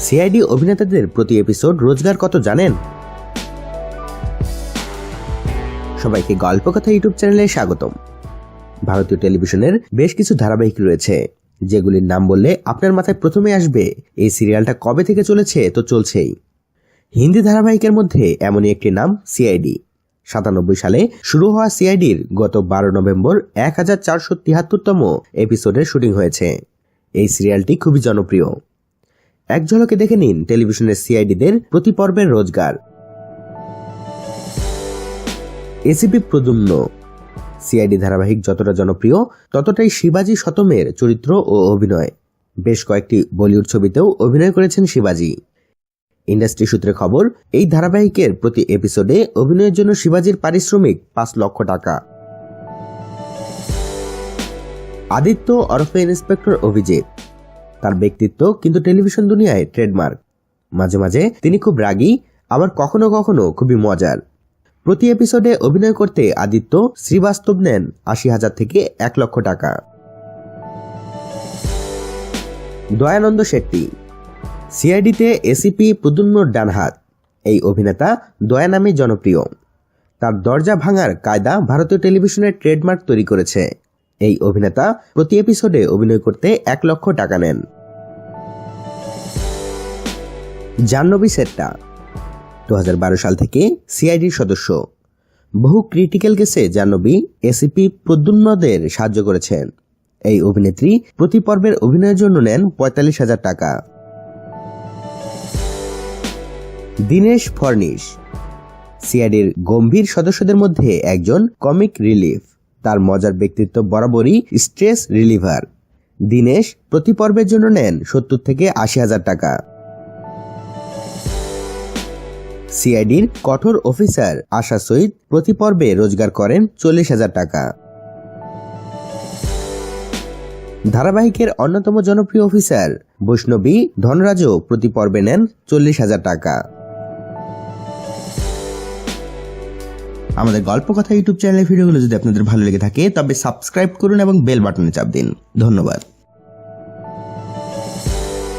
CID অভিনেতাদের প্রতি episode রোজগার কত জানেন? সবাইকে গল্প কথা ইউটিউব চ্যানেলে স্বাগতম। ভারতীয় টেলিভিশনের বেশ কিছু ধারাবাহিক রয়েছে, যেগুলির নাম বললে আপনার মাথায় প্রথমে আসবে, এই সিরিয়ালটা কবে থেকে চলেছে তো চলছেই। হিন্দি ধারাবাহিকের মধ্যে এমনই একটি নাম, সিআইডি। সাতানব্বই সালে শুরু হওয়া সিআইডির গত বারো নভেম্বর এক হাজার চারশো তিয়াত্তরতম এপিসোডের শুটিং হয়েছে। এই সিরিয়ালটি খুবই জনপ্রিয়। এক ঝলকে দেখে নিন টেলিভিশনের সিআইডিদের প্রতি পর্বের রোজগার। এসিপি প্রদুম্ন। সিআইডি ধারাবাহিক যতটা জনপ্রিয়, ততটাই শিবাজি শতমের চরিত্র ও অভিনয়। বেশ কয়েকটি বলিউড ছবিতেও অভিনয় করেছেন শিবাজি। ইন্ডাস্ট্রি সূত্রে খবর, এই ধারাবাহিকের প্রতি এপিসোডে অভিনয়ের জন্য শিবাজির পারিশ্রমিক পাঁচ লক্ষ টাকা। আদিত্য অরফে ইন্সপেক্টর অভিজিৎ। তার ব্যক্তিত্ব কিন্তু টেলিভিশন দুনিয়ায় ট্রেডমার্ক। মাঝে মাঝে তিনি খুব রাগী, আবার কখনো কখনো খুবই মজার। প্রতি এপিসোডে অভিনয় করতে আদিত্য শ্রীবাস্তব নেন আশি হাজার থেকে এক লক্ষ টাকা। দয়ানন্দ শেট্টি। সিআইডিতে এসিপি প্রদুম্নর ডানহাত। এই অভিনেতা দয়া নামে জনপ্রিয়। তার দরজা ভাঙার কায়দা ভারতীয় টেলিভিশনের ট্রেডমার্ক তৈরি করেছে। এই অভিনেতা প্রতি এপিসোডে অভিনয় করতে এক লক্ষ টাকা নেন। জাহ্নবী সেট্টা, দু হাজার বারো সাল থেকে সিআইডির সদস্য। বহু ক্রিটিক্যাল কেসে জাহ্নবী এসিপি প্রদ্যুন্নদের সাহায্য করেছেন। এই অভিনেত্রী প্রতি পর্বের অভিনয়ের জন্য নেন পঁয়তাল্লিশ হাজার টাকা। দীনেশ ফর্নিশ সিআইডির গম্ভীর সদস্যদের মধ্যে একজন কমিক রিলিফ তার মজার ব্যক্তিত্ব বরাবরই স্ট্রেস রিলিভার দীনেশ, প্রতি পর্বের জন্য নেন সত্তর থেকে আশি হাজার টাকা। সিআইডির কঠোর অফিসার আশা সঈদ প্রতি পর্বে রোজগার করেন চল্লিশ হাজার টাকা। ধারাবাহিকের অন্যতম জনপ্রিয় অফিসার বৈষ্ণবী ধনরাজও প্রতি পর্বে নেন চল্লিশ হাজার টাকা। আমাদের গল্প কথা ইউটিউব চ্যানেলের ভিডিওগুলো যদি আপনাদের ভালো লেগে থাকে, তবে সাবস্ক্রাইব করুন এবং বেল বাটনে চাপ দিন। ধন্যবাদ।